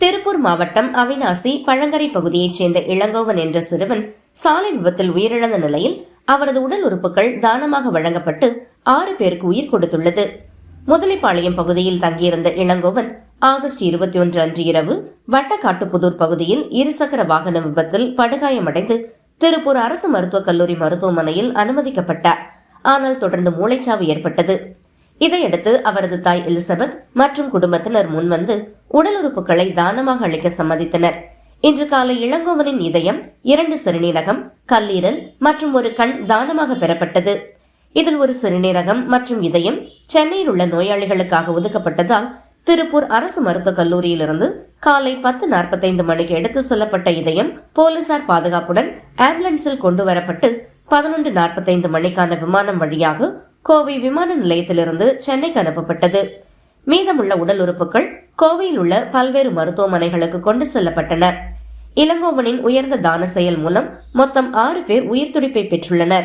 திருப்பூர் மாவட்டம் அவிநாசி பழங்கரை பகுதியைச் சேர்ந்த இளங்கோவன் என்ற சிறுவன் சாலை விபத்தில் உயிரிழந்த நிலையில் அவரது உடல் உறுப்புகள் தானமாக வழங்கப்பட்டு ஆறு பேருக்கு உயிர் கொடுத்துள்ளது. முதலிப்பாளையம் பகுதியில் தங்கியிருந்த இளங்கோவன் ஆகஸ்ட் இருபத்தி ஒன்று அன்று இரவு வட்டக்காட்டுப்புதூர் பகுதியில் இருசக்கர வாகன விபத்தில் படுகாயமடைந்து திருப்பூர் அரசு மருத்துவக் கல்லூரி மருத்துவமனையில் அனுமதிக்கப்பட்டார். ஆனால் தொடர்ந்து மூளைச்சாவு ஏற்பட்டது. இதையடுத்து அவரது தாய் எலிசபெத் மற்றும் குடும்பத்தினர் முன்வந்து உடல் உறுப்புகளை தானமாக அளிக்க சம்மதித்தனர். இன்று காலை இளங்கோவனின் இதயம் இரண்டு சிறுநீரகம் கல்லீரல் மற்றும் ஒரு கண் தானமாக பெறப்பட்டது. இதில் ஒரு சிறுநீரகம் மற்றும் இதயம் சென்னையில் உள்ள நோயாளிகளுக்காக ஒதுக்கப்பட்டதால் திருப்பூர் அரசு மருத்துவக் கல்லூரியிலிருந்து காலை பத்து நாற்பத்தைந்து மணிக்கு எடுத்து செல்லப்பட்ட இதயம் போலீசார் பாதுகாப்புடன் ஆம்புலன்ஸில் கொண்டு வரப்பட்டு பதினொன்று நாற்பத்தைந்து மணிக்கான விமானம் வழியாக கோவை விமான நிலையத்திலிருந்து சென்னைக்கு அனுப்பப்பட்டது. மீதமுள்ள உடல் உறுப்புகள் கோவையில் உள்ள பல்வேறு மருத்துவமனைகளுக்கு கொண்டு செல்லப்பட்டன. இளங்கோவனின் உயர்ந்த தான செயல் மூலம் மொத்தம் ஆறு பேர் உயிர் துடிப்பை பெற்றுள்ளனர்.